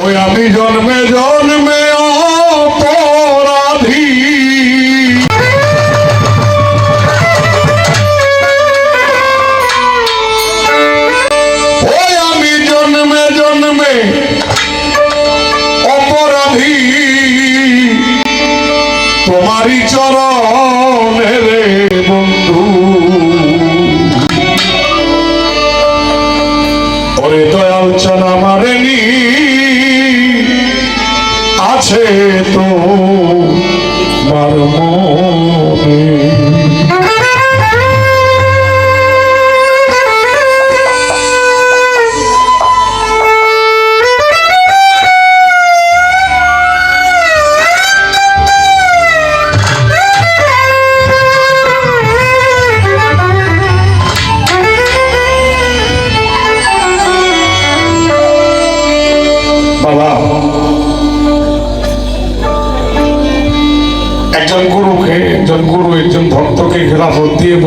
ওই আমি জন্মে জন্মে আছে তো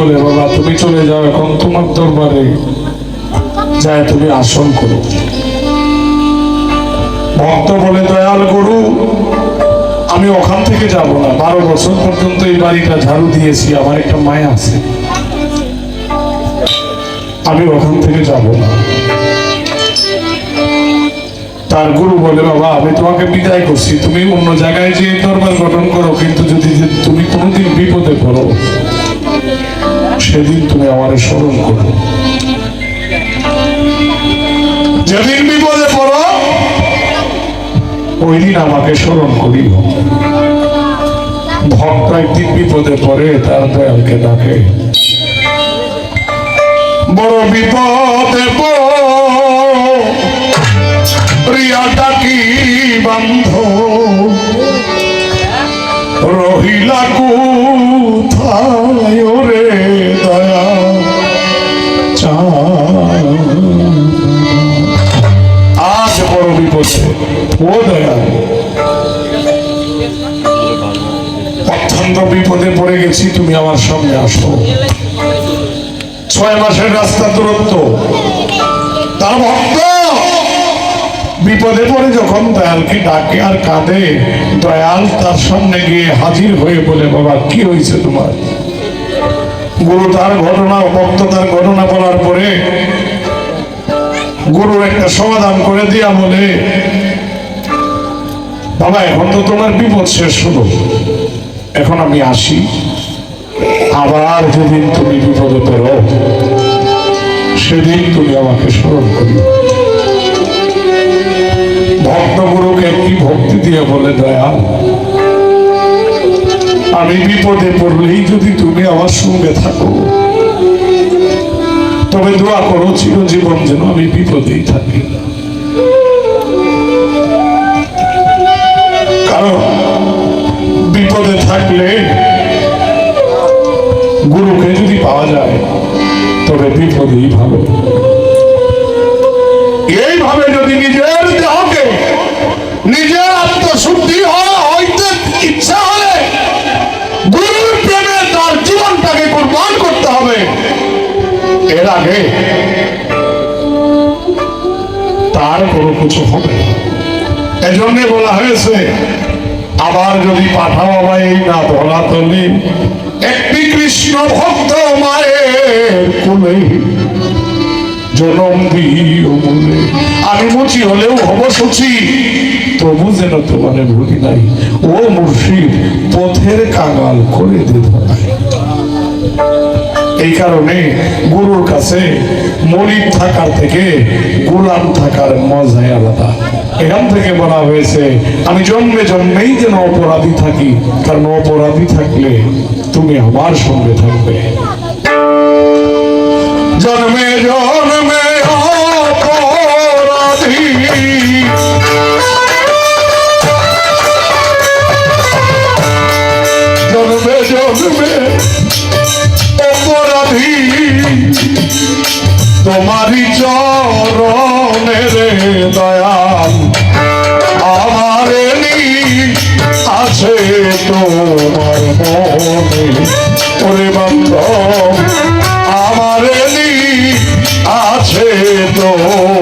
বলে, বাবা, তুমি চলে যাও, এখন তোমার দরবারে যায় তুমি আসন করো। ভক্ত বলে, দয়াল গুরু, আমি ওখান থেকে যাব না। বারো বছর পর্যন্ত এই বাড়িটা ঝাড়ু দিয়েছি, আমার একটা মায়া আছে। আমি ওখান থেকে যাব না। তার গুরু বলে, বাবা, আমি তোমাকে বিদায় করছি। তুমি অন্য জায়গায় যে দরবার গঠন করো, কিন্তু যদি তুমি কোনোদিন বিপদে পড়ো সেদিন তুমি আমার স্মরণ করো। যেদিন বিপদে পড়ো, ওই দিন আমাকে স্মরণ করিব ভক্ত একদিন বিপদে পড়ে, তার দয়ালকে ডাকে। বড় বিপদে অত্যন্ত বিপদে পড়ে গেছি, তুমি আমার সঙ্গে আসো। ছয় মাসের রাস্তা দূরত্ব। তার ভক্ত! বিপদে পড়ে যখন দয়ালকে ডাকে আর কাঁদে, দয়াল তার সামনে গিয়ে হাজির হয়ে বলে, বাবা, কি হয়েছে তোমার? গুরু তার ঘটনা, ভক্ত তার ঘটনা বলার পরে গুরু একটা সমাধান করে দিয়া বলে, বাবা, এখন তো তোমার বিপদ শেষ হলো। এখন আমি আসি। আবার যেদিন তুমি বিপদে পড়ো, সেদিন তুমি আমাকে স্মরণ করি ভক্ত গুরুকে কি ভক্তি দিয়ে বলে দয়া? আমি বিপদে পড়লেই যদি তুমি আমার সঙ্গে থাকো, তবে দোয়া করো, চিরজীবন যেন আমি বিপদেই থাকি। কারণ বিপদে থাকলে গুরুকে যদি পাওয়া যায়, তবে বিপদেই ভালো। এইভাবে যদি নিজের দেহকে নিজের আত্মশুদ্ধি হওয়া হইতে ইচ্ছা হলে গুরুর প্রেমে তার জীবনটাকে কুরবান করতে হবে। এর আগে তার কোনো কিছু হবে না। এজন্য বলা হয়েছে আবার যদি পাঠাও আমায় এই না ধরা তলি একটি কৃষ্ণ ভক্ত মায়ের কোলে জনম বলে। আমি মুচি হলেও হব সুচি, তবু যেন তোমার ভুলি নাই। ও মুর্শিদ, পথের কাঙাল করে দে এই কারণে গুরুর কাছে মরিদ থাকার থেকে গোলাম থাকার মজাই আলাদা। এখান থেকে বলা হয়েছে, আমি জন্মে জন্মেই যেন অপরাধী থাকি, কারণ অপরাধী থাকলে তুমি আমার সঙ্গে থাকবে। জন্মে জন্মে তোমারই চরণে রে দয়াল। আমার আছে তোমার মনে। ওরে বান্ধব আমার আছে তোমার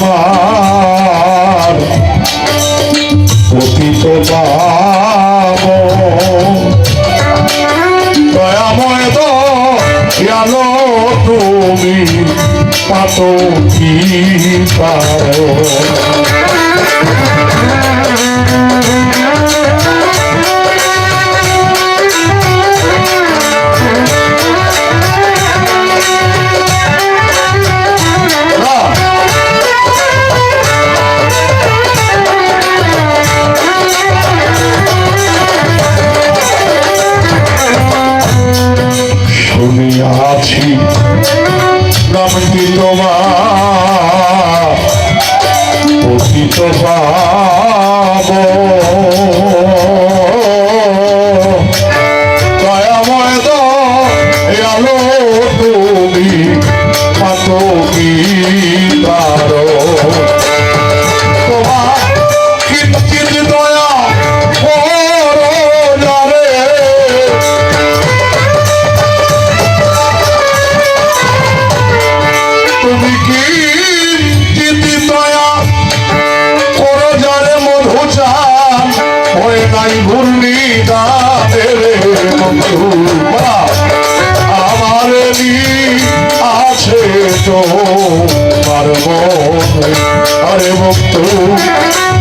তোমার পতিত পাব দয়াময় দয়াল তুমি পাত কি পার? তো পাবো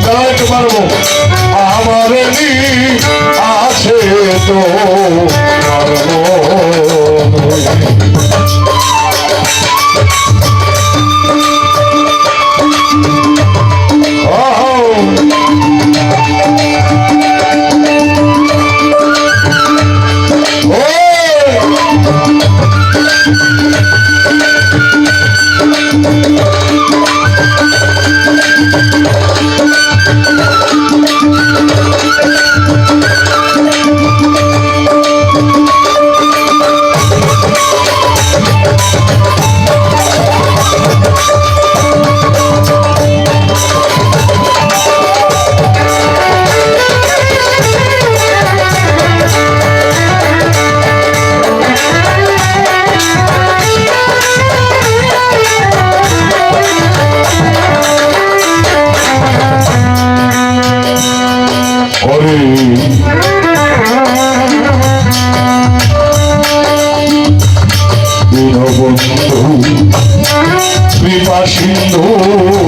দাঁড়াইতে পারব আমার আছে তো। মর্ম 巡逻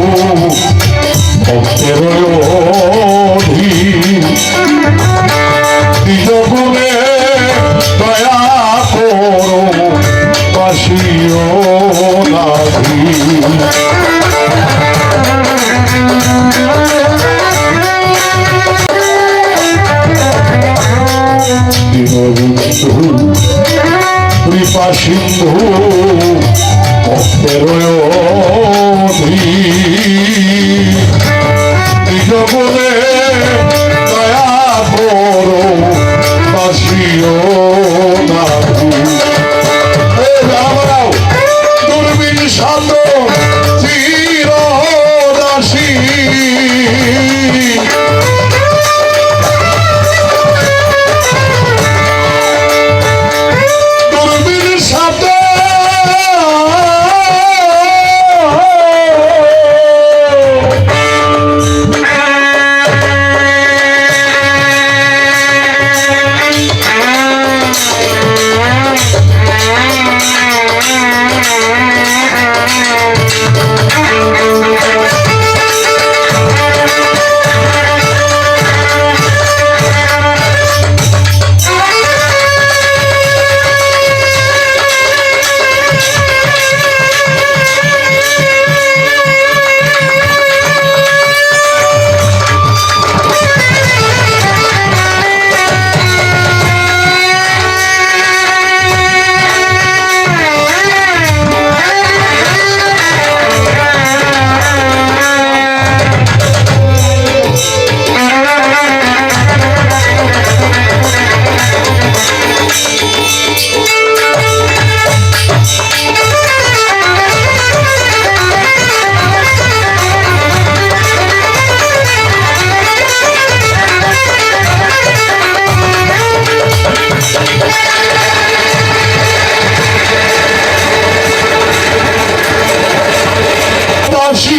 ভালোবাসি।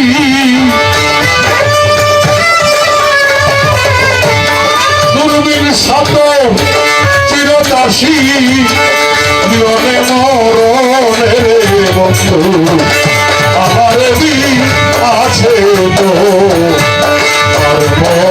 দুর্বীর সাত চিরদাসী। জীবনে মরণে বন্ধু আমার আছে তো। আর